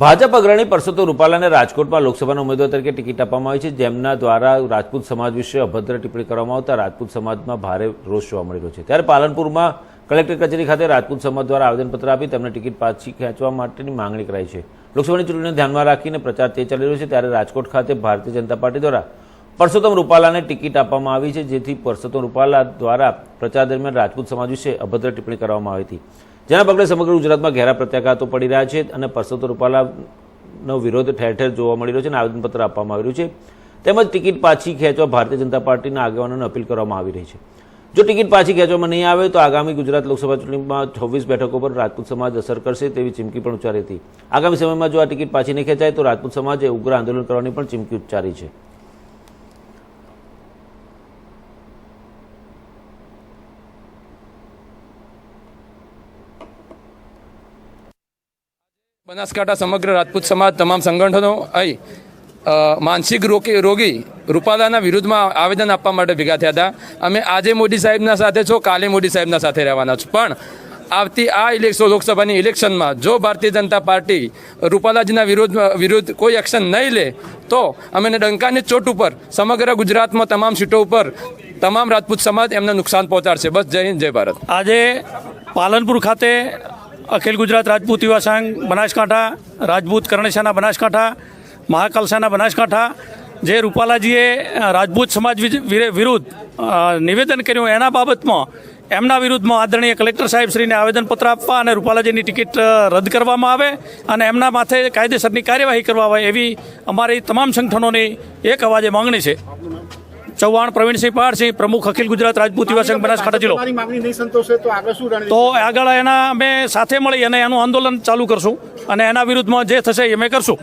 ભાજપ અગ્રણી પરસોત્તમ રૂપાલાને રાજકોટમાં લોકસભાના ઉમેદવાર તરીકે ટિકિટ આપવામાં આવી છે, જેમના દ્વારા રાજપૂત સમાજ વિશે અભદ્ર ટિપ્પણી કરવામાં આવતા રાજપૂત સમાજમાં ભારે રોષ જોવા મળી રહ્યો છે. ત્યારે પાલનપુરમાં કલેક્ટર કચેરી ખાતે રાજપૂત સમાજ દ્વારા આવેદનપત્ર આપી તેમને ટિકિટ પાછી ખેંચવા માટેની માંગણી કરાઈ છે. લોકસભાની ચૂંટણીને ધ્યાનમાં રાખીને પ્રચાર તે ચાલી રહ્યો છે, ત્યારે રાજકોટ ખાતે ભારતીય જનતા પાર્ટી દ્વારા પરસોત્તમ રૂપાલાને ટિકિટ આપવામાં આવી છે, જેથી પરસોત્તમ રૂપાલા દ્વારા પ્રચાર દરમિયાન રાજપૂત સમાજ વિશે અભદ્ર ટિપ્પણી કરવામાં આવી હતી. જેના પગલે સમગ્ર ગુજરાતમાં ઘેરા પ્રત્યાઘાતો પડી રહ્યા છે અને પરસોત્તમ રૂપાલાનો વિરોધ ઠેર ઠેર જોવા મળી રહ્યો છે અને આવેદનપત્ર આપવામાં આવી રહ્યું છે. તેમજ ટિકિટ પાછી ખેંચવા ભારતીય જનતા પાર્ટીના આગેવાનોને અપીલ કરવામાં આવી રહી છે. જો ટિકિટ પાછી ખેંચવામાં નહીં આવે તો આગામી ગુજરાત લોકસભા ચૂંટણીમાં છવ્વીસ બેઠકો પર રાજપૂત સમાજ અસર કરશે તેવી ચીમકી પણ ઉચ્ચારી હતી. આગામી સમયમાં જો આ ટિકિટ પાછી નહીં ખેંચાય તો રાજપૂત સમાજે ઉગ્ર આંદોલન કરવાની પણ ચીમકી ઉચ્ચારી છે. બનાસકાંઠા સમગ્ર રાજપૂત સમાજ, તમામ સંગઠનો અહીં માનસિક રોગી રોગી રૂપાલાના વિરુદ્ધમાં આવેદન આપવા માટે ભેગા થયા હતા. અમે આજે મોદી સાહેબના સાથે છો, કાલે મોદી સાહેબના સાથે રહેવાના છો. પણ આવતી આ ઇલેક્શન લોકસભાની ઇલેક્શનમાં જો ભારતીય જનતા પાર્ટી રૂપાલાજીના વિરોધ વિરુદ્ધ કોઈ એક્શન નહીં લે, તો અમે ડંકાની ચોટ ઉપર સમગ્ર ગુજરાતમાં તમામ સીટો ઉપર તમામ રાજપૂત સમાજ એમને નુકસાન પહોંચાડશે. બસ જય હિન્દ, જય ભારત. આજે પાલનપુર ખાતે અખિલ ગુજરાત રાજપૂત યુવા સંઘ, બનાસકાંઠા રાજપૂત કરણેશાના બનાસકાંઠા, મહાકલસાના બનાસકાંઠા, જે રૂપાલાજીએ રાજપૂત સમાજ વિરે- વિરુદ્ધ નિવેદન કર્યું એના બાબતમાં, એમના વિરુદ્ધમાં આદરણીય કલેક્ટર સાહેબશ્રીને આવેદનપત્ર આપવા અને રૂપાલાજીની ટિકિટ રદ કરવામાં આવે અને એમના માથે કાયદેસરની કાર્યવાહી કરવા આવે એવી અમારી તમામ સંગઠનોની એક અવાજે માંગણી છે. ચૌહાણ પ્રવીણસિંહ પહાડસિંહ પ્રમુખ અખિલ ગુજરાત રાજપૂત યુવા સંઘ બનાસકાંઠા જિલ્લો. તો આગળ એના અમે સાથે મળી અને એનું આંદોલન ચાલુ કરશું અને એના વિરુદ્ધમાં જે થશે એ અમે કરશું.